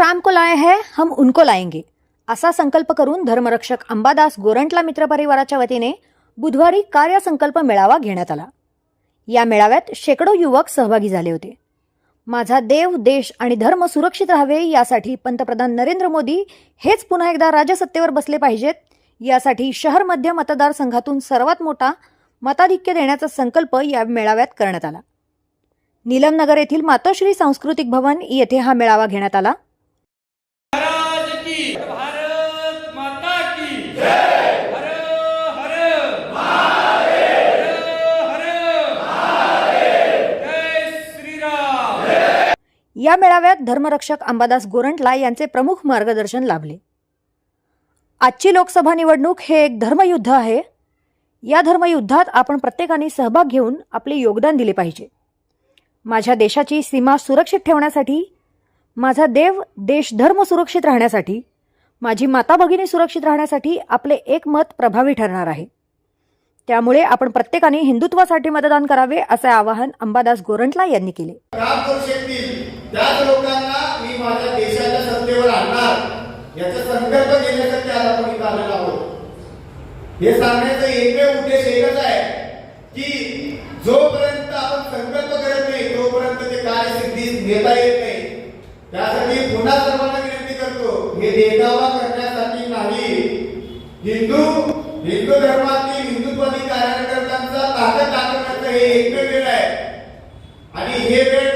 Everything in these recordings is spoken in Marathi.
राम को लाए हैं हम उनको लाएंगे। असा संकल्प करून धर्मरक्षक अंबादास गोरंटला मित्र परिवाराच्या वतीने बुधवारी कार्यसंकल्प मेळावा घेण्यात आला. या मेळाव्यात शेकडो युवक सहभागी झाले होते. माझा देव देश आणि धर्म सुरक्षित राहावे यासाठी पंतप्रधान नरेंद्र मोदी हेच पुन्हा एकदा राजसत्तेवर बसले पाहिजेत. यासाठी शहर मध्य मतदारसंघातून सर्वात मोठा मताधिक्य देण्याचा संकल्प या मेळाव्यात करण्यात आला. नीलमनगर येथील मातोश्री सांस्कृतिक भवन येथे हा मेळावा घेण्यात आला. या मेळाव्यात धर्मरक्षक अंबादास गोरंटला यांचे प्रमुख मार्गदर्शन लाभले. आजची लोकसभा निवडणूक हे एक धर्मयुद्ध आहे. या धर्मयुद्धात आपण प्रत्येकाने सहभाग घेऊन आपले योगदान दिले पाहिजे. माझ्या देशाची सीमा सुरक्षित ठेवण्यासाठी माझा देव देश धर्म सुरक्षित राहण्यासाठी माझी माता भगिनी सुरक्षित राहण्यासाठी आपले एक मत प्रभावी ठरणार आहे. त्यामुळे आपण प्रत्येकाने हिंदुत्वासाठी मतदान करावे असे आवाहन अंबादास गोरंटला यांनी केले. त्याच लोकांना मी माझ्या देशाच्या सत्तेवर आणणार याचा संकल्प घेण्यासाठी आज आपण इथं आलेलो आहोत. हे सांगण्याचा एकमेव उद्देश एकच आहे की जोपर्यंत आपण संकल्प करत नाही तोपर्यंत ते कार्यसिद्धी नेता येत नाही. त्यासाठी पुन्हा सर्वांना विनंती करतो हे देखावा करण्यासाठी नाही. हिंदू हिंदू धर्मातील हिंदुत्वादी कार्यकर्त्यांचा ताकद दाखवण्याचं हे एकमेव वेळ आहे. आणि हे वेळ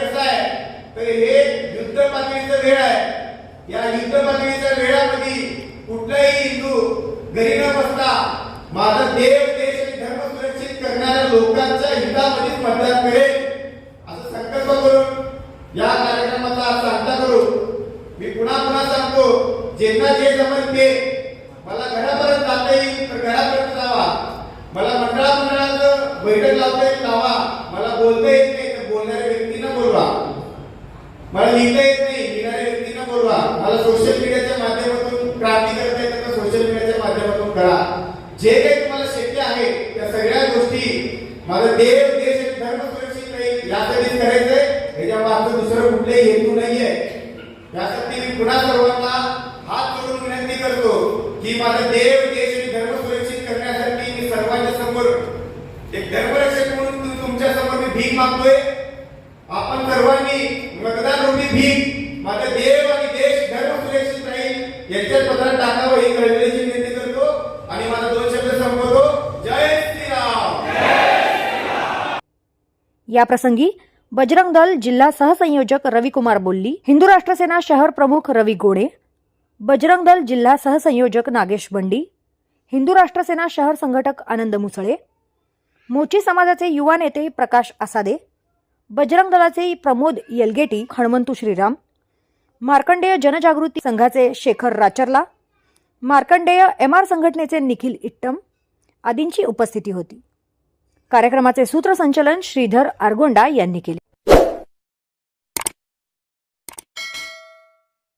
तर हे युद्ध पातळीचा वेळ आहे. या युद्ध पातळीच्या वेळामध्ये कुठलाही हिंदू घरी न बसता माझा देव देश आणि धर्म सुरक्षित करणाऱ्या लोकांच्या हितामध्ये मतदान मिळेल असं संकल्प करून या कार्यक्रमाचा आज सांगता करू. मी पुन्हा पुन्हा सांगतो ज्यांना जे जमेल ते मला घरापर्यंत जाता येईल तर घरापर्यंत जावा. मला मंडळा मंडळाचं बैठक लावता येईल लावा. मला बोलता येत नाही तर बोलणाऱ्या व्यक्तींना बोलवा मला लिहिता येत नाही लिहिणाऱ्या व्यक्तींना बोलवा. मला सोशल मीडियाच्या माध्यमातून क्रांती करता येते तर सोशल मीडियाच्या माध्यमातून करा. जे काही तुम्हाला शक्य आहे त्या सगळ्या गोष्टी माझा देव देश धर्म सुरक्षित राहील यासाठीच करायचंय. ह्याच्या मागचं दुसरं कुठलंही हेतू नाहीये. यासाठी मी पुन्हा सर्वांना हात जोडून विनंती करतो की माझा देव देश आणि धर्म सुरक्षित करण्यासाठी मी सर्वांच्या समोर एक धर्मरक्षक म्हणून तुमच्यासमोर मी भीक मागतोय. आपण सर्वांनी भीक माझा देव आणि देश धर्म सुरक्षित राहील. यांच्यात पदरात टाकावं ही कळविण्याची विनंती करतो आणि माझा दोन शब्द संपवतो. जय श्रीराम. या प्रसंगी बजरंग दल जिल्हा सहसंयोजक रविकुमार बोल्ली हिंदू राष्ट्र सेना शहर प्रमुख रवी गोडे बजरंग दल जिल्हा सहसंयोजक नागेश बंडी हिंदू राष्ट्र सेना शहर संघटक आनंद मुसळे मोची समाजाचे युवा नेते प्रकाश आसादे बजरंग दलाचे प्रमोद येलगेटी हनुमंतू श्रीराम. मार्कंडेय जनजागृती संघाचे शेखर राचरला. मार्कंडेय एम आर संघटनेचे निखिल इट्टम. आदींची उपस्थिती होती. कार्यक्रमाचे सूत्रसंचलन श्रीधर आरगोंडा यांनी केले.